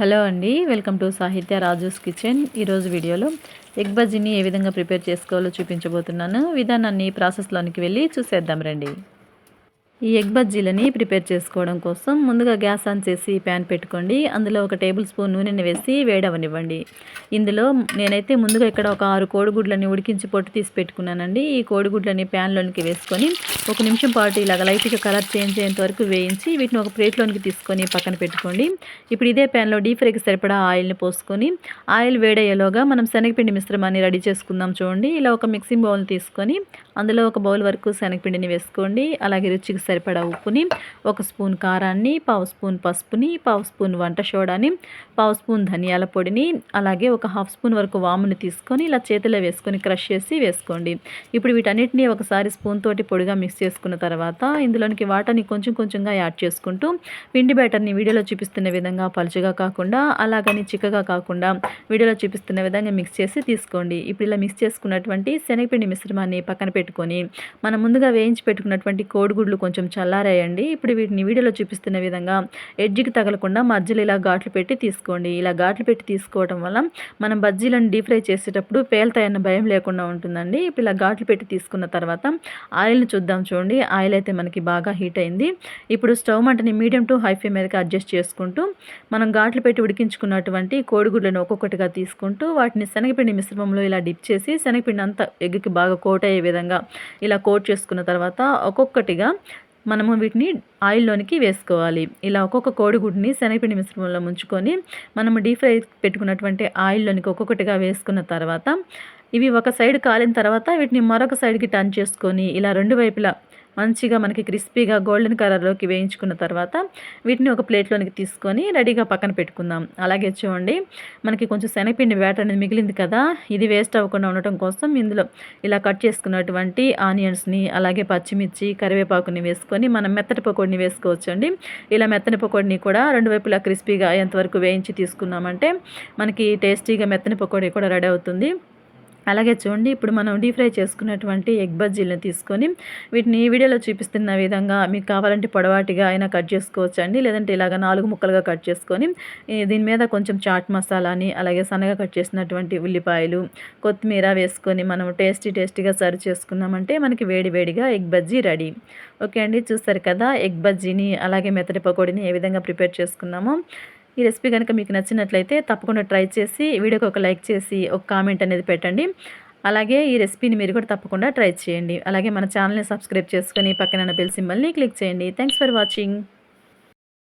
Hello అండి welcome to సాహిత్య Raju's kitchen. ఈరోజు వీడియోలో ఎగ్ బజ్జీని ఏ విధంగా ప్రిపేర్ చేసుకోవాలో చూపించబోతున్నాను. విధానాన్ని ప్రాసెస్లోనికి వెళ్ళి చూసేద్దాం రండి. ఈ ఎగ్ బజ్జీలని ప్రిపేర్ చేసుకోవడం కోసం ముందుగా గ్యాస్ ఆన్ చేసి ప్యాన్ పెట్టుకోండి. అందులో ఒక టేబుల్ స్పూన్ నూనెని వేసి వేడవనివ్వండి. ఇందులో నేనైతే ముందుగా ఇక్కడ ఒక ఆరు కోడిగుడ్లని ఉడికించి పొట్టు తీసి పెట్టుకున్నానండి. ఈ కోడిగుడ్లని ప్యాన్లోనికి వేసుకొని ఒక నిమిషం పాటు ఇలాగ లైట్గా కలర్ చేంజ్ అయ్యేంత వరకు వేయించి వీటిని ఒక ప్లేట్లోనికి తీసుకొని పక్కన పెట్టుకోండి. ఇప్పుడు ఇదే ప్యాన్లో డీప్ ఫ్రైకి సరిపడా ఆయిల్ని పోసుకొని ఆయిల్ వేడయ్యేలోగా మనం శనగపిండి మిశ్రమాన్ని రెడీ చేసుకుందాం చూడండి. ఇలా ఒక మిక్సింగ్ బౌల్ తీసుకొని అందులో ఒక బౌల్ వరకు శనగపిండిని వేసుకోండి. అలాగే రుచికి సరిపడా ఉప్పుని ఒక స్పూన్ కారాన్ని పావు స్పూన్ పసుపుని పావు స్పూన్ వంట సోడాని పావు స్పూన్ ధనియాల పొడిని అలాగే ఒక హాఫ్ స్పూన్ వరకు వాముని తీసుకొని ఇలా చేతిలో వేసుకొని క్రష్ చేసి వేసుకోండి. ఇప్పుడు వీటన్నిటిని ఒకసారి స్పూన్ తోటి పొడిగా మిక్స్ చేసుకున్న తర్వాత ఇందులోనికి వాటర్ని కొంచెం కొంచెంగా యాడ్ చేసుకుంటూ పిండి బ్యాటర్ని వీడియోలో చూపిస్తున్న విధంగా పలుచగా కాకుండా అలాగని చిక్కగా కాకుండా వీడియోలో చూపిస్తున్న విధంగా మిక్స్ చేసి తీసుకోండి. ఇప్పుడు ఇలా మిక్స్ చేసుకున్నటువంటి శనగపిండి మిశ్రమాన్ని పక్కన పెట్టుకొని మనం ముందుగా వేయించి పెట్టుకున్నటువంటి కోడిగుడ్లు కొంచెం కొంచెం చల్లారేయండి. ఇప్పుడు వీటిని వీడియోలో చూపిస్తున్న విధంగా ఎడ్జికి తగలకుండా మధ్యలో ఇలా ఘాట్లు పెట్టి తీసుకోండి. ఇలా ఘాట్లు పెట్టి తీసుకోవడం వల్ల మనం బజ్జీలను డీప్ ఫ్రై చేసేటప్పుడు పేలుతాయన్న భయం లేకుండా ఉంటుందండి. ఇప్పుడు ఇలా ఘాట్లు పెట్టి తీసుకున్న తర్వాత ఆయిల్ని చూద్దాం చూడండి. ఆయిల్ అయితే మనకి బాగా హీట్ అయింది. ఇప్పుడు స్టవ్ మంటని మీడియం టు హై ఫ్లేమ్ మీదకి అడ్జస్ట్ చేసుకుంటూ మనం ఘాట్లు పెట్టి ఉడికించుకున్నటువంటి కోడిగుడ్లను ఒక్కొక్కటిగా తీసుకుంటూ వాటిని శనగపిండి మిశ్రమంలో ఇలా డిప్ చేసి శనగపిండి అంతా ఎగ్గుకి బాగా కోట్ అయ్యే విధంగా ఇలా కోట్ చేసుకున్న తర్వాత ఒక్కొక్కటిగా మనము వీటిని ఆయిల్లోనికి వేసుకోవాలి. ఇలా ఒక్కొక్క కోడిగుడ్ని శనగపిండి మిశ్రమంలో ముంచుకొని మనము డీప్ ఫ్రై పెట్టుకున్నటువంటి ఆయిల్లోనికి ఒక్కొక్కటిగా వేసుకున్న తర్వాత ఇవి ఒక సైడ్ కాలిన తర్వాత వీటిని మరొక సైడ్కి టర్న్ చేసుకొని ఇలా రెండు వైపులా మంచిగా మనకి క్రిస్పీగా గోల్డెన్ కలర్లోకి వేయించుకున్న తర్వాత వీటిని ఒక ప్లేట్లోనికి తీసుకొని రెడీగా పక్కన పెట్టుకుందాం. అలాగే చూడండి మనకి కొంచెం శనగపిండి బ్యాటర్ అనేది మిగిలింది కదా ఇది వేస్ట్ అవ్వకుండా ఉండటం కోసం ఇందులో ఇలా కట్ చేసుకున్నటువంటి ఆనియన్స్ని అలాగే పచ్చిమిర్చి కరివేపాకుని వేసుకొని మనం మెత్తటి పకోడిని వేసుకోవచ్చండి. ఇలా మెత్తని పకోడిని కూడా రెండు వైపులా క్రిస్పీగా అయ్యేంతవరకు వేయించి తీసుకున్నామంటే మనకి టేస్టీగా మెత్తని పకోడీ కూడా రెడీ అవుతుంది. అలాగే చూడండి ఇప్పుడు మనం డీప్ ఫ్రై చేసుకున్నటువంటి ఎగ్ బజ్జీలను తీసుకొని వీటిని వీడియోలో చూపిస్తున్న విధంగా మీకు కావాలంటే పొడవాటిగా అయినా కట్ చేసుకోవచ్చు అండి లేదంటే ఇలాగ నాలుగు ముక్కలుగా కట్ చేసుకొని దీని మీద కొంచెం చాట్ మసాలాని అలాగే సన్నగా కట్ చేసినటువంటి ఉల్లిపాయలు కొత్తిమీర వేసుకొని మనం టేస్టీ టేస్టీగా సర్వ్ చేసుకున్నామంటే మనకి వేడి వేడిగా ఎగ్ బజ్జీ రెడీ. ఓకే అండి చూస్తారు కదా ఎగ్ బజ్జీని అలాగే మెత్తటి పకోడీని ఏ విధంగా ప్రిపేర్ చేసుకున్నామో. ఈ రెసిపీ కనుక మీకు నచ్చినట్లయితే తప్పకుండా ట్రై చేసి వీడియోకి ఒక లైక్ చేసి ఒక కామెంట్ అనేది పెట్టండి. అలాగే ఈ రెసిపీని మీరు కూడా తప్పకుండా ట్రై చేయండి. అలాగే మన ఛానల్ని సబ్స్క్రైబ్ చేసుకొని పక్కన బెల్ సింబల్ని క్లిక్ చేయండి. Thanks for watching